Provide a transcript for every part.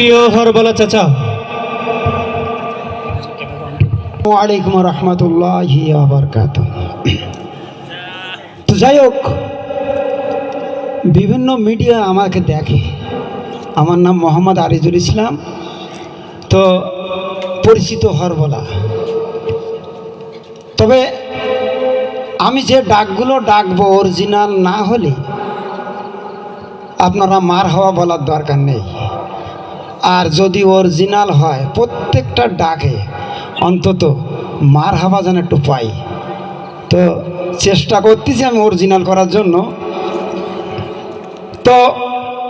প্রিয় হরবলা চাচা। ওয়ালাইকুম রহমতুল্লাহ তো যাই হোক, বিভিন্ন মিডিয়া আমাকে দেখে, আমার নাম মোহাম্মদ আরিজুল ইসলাম। তো পরিচিত হরবলা। তবে আমি যে ডাকগুলো ডাকবো অরিজিনাল না হলে আপনারা মার হওয়া বলার দরকার নেই। আর যদি অরিজিনাল হয়, প্রত্যেকটা ডাকে অন্তত মার হাওয়া যেন একটু পাই। তো চেষ্টা করতেছি আমি অরিজিনাল করার জন্য। তো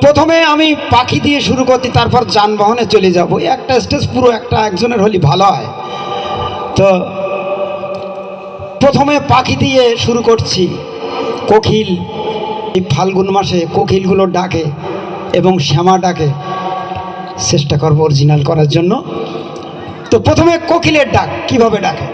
প্রথমে আমি পাখি দিয়ে শুরু করছি, তারপর যানবাহনে চলে যাব। একটা স্টেজ পুরো একটা একজনের হলে ভালো হয়। তো প্রথমে পাখি দিয়ে শুরু করছি, কোকিল। ফাল্গুন মাসে কোকিলগুলো ডাকে এবং শ্যামা ডাকে। চেষ্টা করব অরিজিনাল করার জন্য। তো প্রথমে কোকিলের ডাক কীভাবে ডাকে?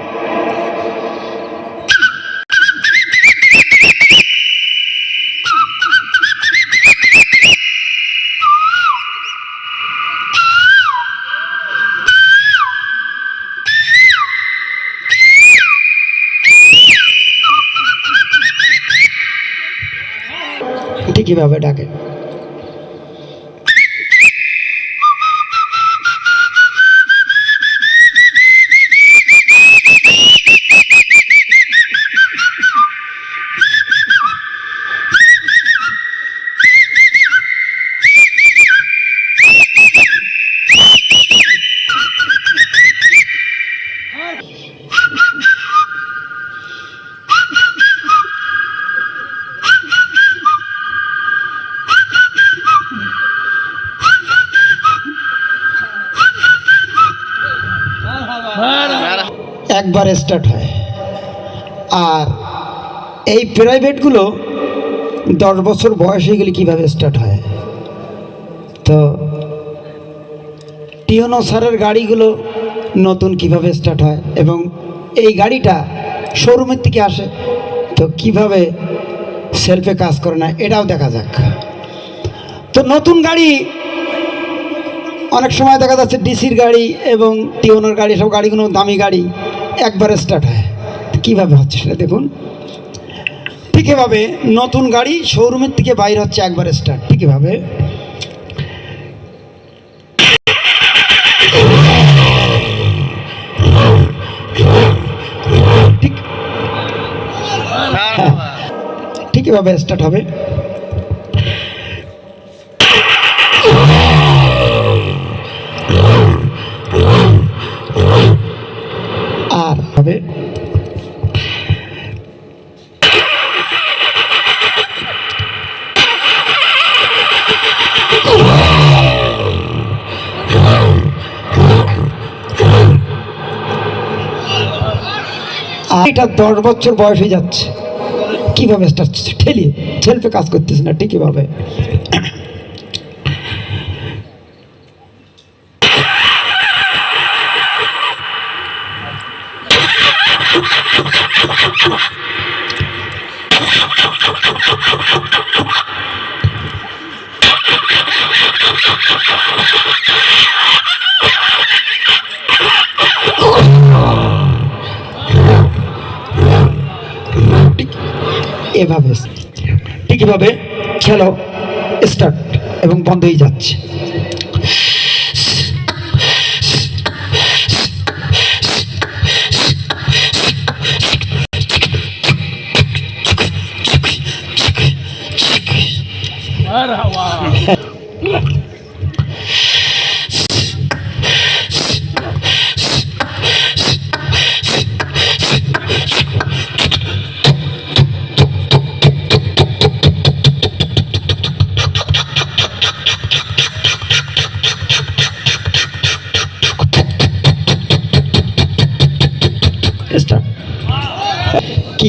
কীভাবে ডাকে? একবার স্টার্ট হয়। আর এই প্রাইভেটগুলো দশ বছর বয়স হয়ে গেলে কীভাবে স্টার্ট হয়? তো টিওনো স্যারের গাড়িগুলো নতুন কীভাবে স্টার্ট হয় এবং এই গাড়িটা শোরুমের থেকে আসে, তো কীভাবে সেলফে কাজ করে না, এটাও দেখা যাক। তো নতুন গাড়ি অনেক সময় দেখা যাচ্ছে ডিসির গাড়ি এবং টিওনোর গাড়ি সব গাড়িগুলো দামি গাড়ি। একবার স্টার্ট হয়। কীভাবে হচ্ছে সেটা দেখুন। ঠিক এভাবে নতুন গাড়ি শোরুমের থেকে বাইর হচ্ছে একবারে স্টার্ট ঠিক এভাবে। ঠিক। হ্যাঁ, এভাবে স্টার্ট হবে আর হবে। এটা দশ বছর বয়স হয়ে যাচ্ছে। কীভাবে ঠেলিয়ে ঠেলতে কাজ করতেছে না ঠিকইভাবে এভাবে ঠিক এভাবে খেলো স্টার্ট এবং বন্ধ হয়ে যাচ্ছে।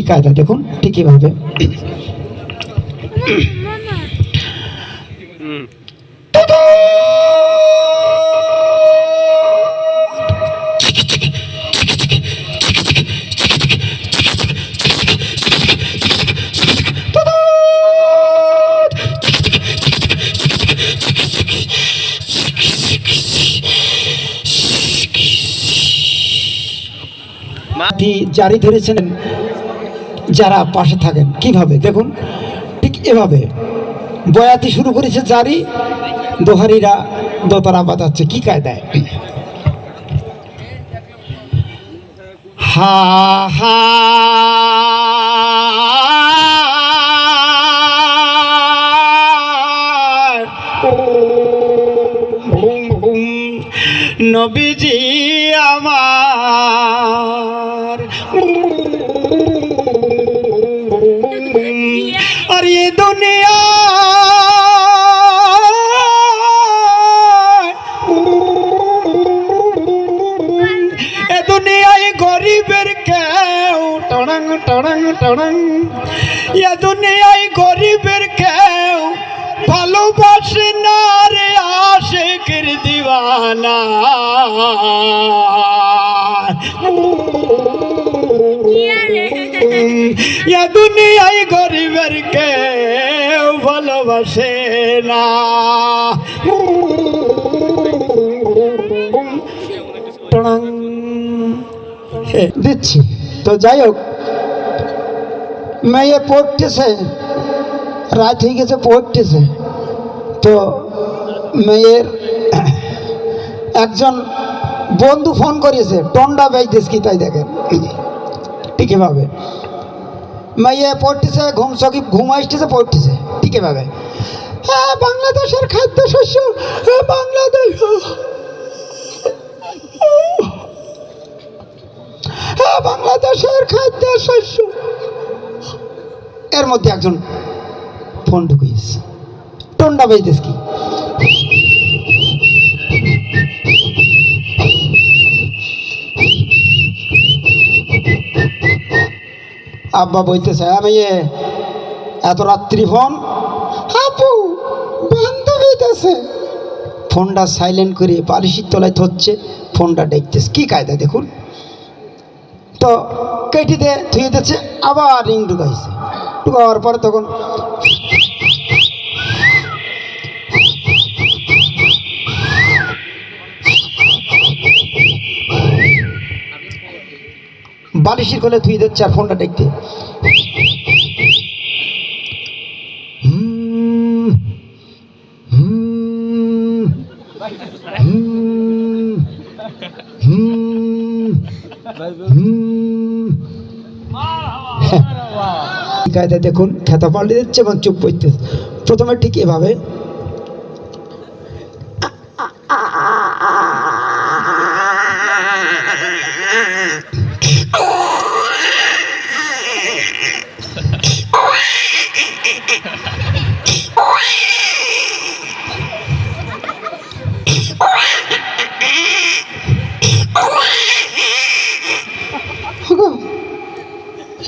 কায়দা দেখুন ঠিকই ভাবে জারি ধরেছিলেন যারা পাশে থাকেন, কীভাবে? দেখুন, ঠিক এভাবে। বয়াতি শুরু করেছে জারি, দোহারিরা দোতারা বাজাচ্ছে, কি কায়দায়? হা হা নবীজি আমার এ দুনিয়ায় গরিবের কেউ ভালোবাসে না রে আশেকের দিওয়ানা। ইয়া দুনিয়ায় গরিবের কেউ ভালোবাসে না। দিচ্ছি। তো যাই হোক মেয়ে পড়তেছে, রাত হয়ে গেছে পড়তেছে। তো মেয়ের একজন বন্ধু ফোন করিয়েছে টন্ডা বাইতেছ কি তাই দেখেন। ঠিকইভাবে মেয়ে পড়তেছে, ঘুম সকি ঘুম আসতেছে, পড়তেছে ঠিকইভাবে হ্যাঁ বাংলাদেশের খাদ্য শস্য হ্যাঁ বাংলাদেশ। হ্যাঁ বাংলাদেশের খাদ্য শস্য এর মধ্যে একজন ফোন ঢুকিয়েছে। টন্ডা বাইতেছ কি? আব্বা বলতেছে আমি এত রাত্রি ফোন? আপু, বান্ধবী আছে ফোনটা সাইলেন্ট করে বালিশির তলায় থচ্ছে ফোনটা দেখতেছে কি কায়দা দেখুন। তো কেটিতে থুয়ে দিচ্ছে, আবার রিং ঢুকাইছে। ঢুকাওয়ার পর তখন বালিশের কোলে তুই দিচ্ছে আর ফোনটা দেখতে কায়দায় দেখুন, খেতা পাল্টে দিচ্ছে এবং চুপ করতে প্রথমে ঠিক এভাবে।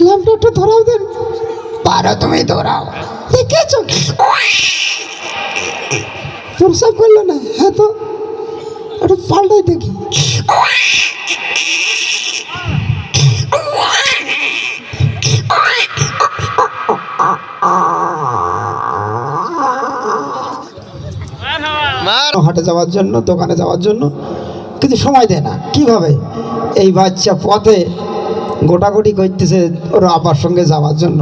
ল্যাম্পটা একটু ধরাও দেন। পারো তুমি ধরাও দেখেছ? প্রসাব করল না? হ্যাঁ তো? একটু পাল্টাই দেখি। হাটে যাওয়ার জন্য দোকানে যাওয়ার জন্য কিন্তু সময় দেয় না। কীভাবে? এই বাচ্চা পথে গোটাগুটি করতেছে ওর আবার সঙ্গে যাওয়ার জন্য।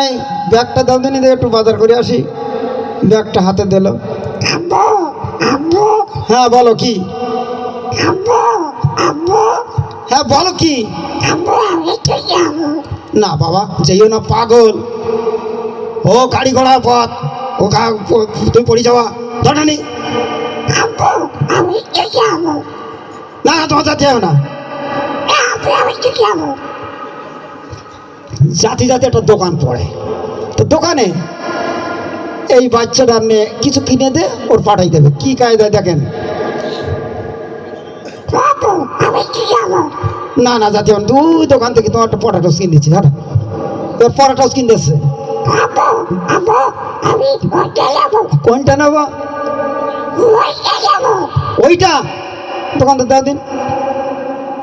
এই ব্যাগটা দাও দিনি একটু বাজার করে আসি। ব্যাগটা হাতে দিল। হ্যাঁ বলো কি? হ্যাঁ বলো কি? না বাবা যেও না পাগল। ও গাড়ি ঘোড়ার পথ। ও তুমি পড়ে যাওয়া। ধরে নি না না তোমার যাতে না। জাতি জাতি একটা দোকান পড়ে। তো দোকানে এই বাচ্চাটার নিয়ে কিছু কিনে দে ওর পাঠাই দেবে। কি কায়দায় দেখেন? না না জাতি। দুই দোকান থেকে তোমার একটা পটাটোস কিনে দিচ্ছি হ্যাঁ। ওর পটাটোস কিনে দিচ্ছে কোনটা নেব? ওইটা। দোকান তো দাও দিন।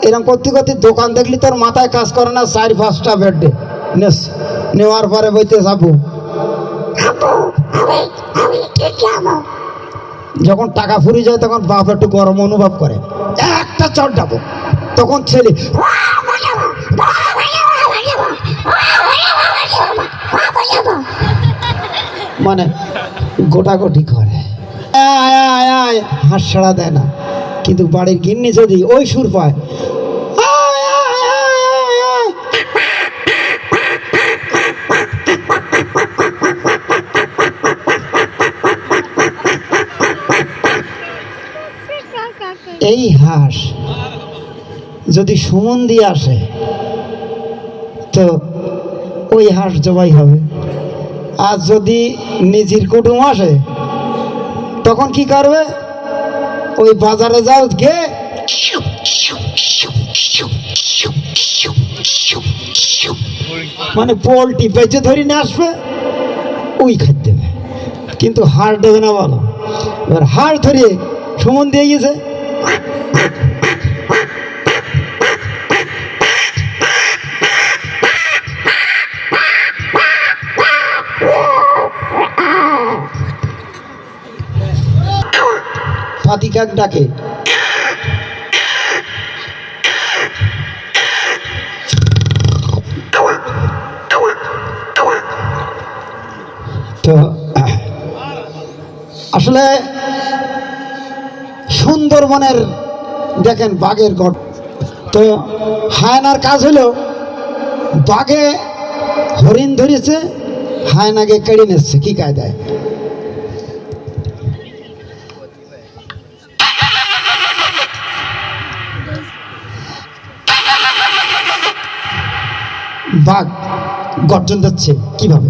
এরকম করতে করতে দোকান দেখলি তোর মাথায় কাজ করে না, চার, পাঁচটা বেডে নেস, নেওয়ার পরে বইতে যাব। যখন টাকা ফুরিয়ে যায় তখন বাপ একটু গরম অনুভব করে। একটা চট যাব তখন ছেলে মানে গোটাগোটি করে। আয় আয় আয় দেয় না। কিন্তু বাড়ির গিন্নি যদি ওই সুর পায়। এই হাঁস যদি সুমন দিয়ে আসে, তো ওই হাঁস জবাই হবে আর যদি নিজের কুটুম আসে, তখন কি করবে ওই বাজারে যাও গে মানে পোলট্রি বেঁচে ধরে নিয়ে আসবে, ওই খাদ্য দেবে। কিন্তু হাড় দেবে না বলো। এবার হাড় ধরিয়ে সুমন দিয়ে গেছে। ফাতি কাক ডাকে। তো আসলে সুন্দরবনের দেখেন বাঘের গট তো হায়নার কাজ হলো, বাঘে হরিণ ধরেছে, হায়নাকে কেড়ে নিচ্ছে কি কায়দায়? বাঘ গর্জন যাচ্ছে কীভাবে?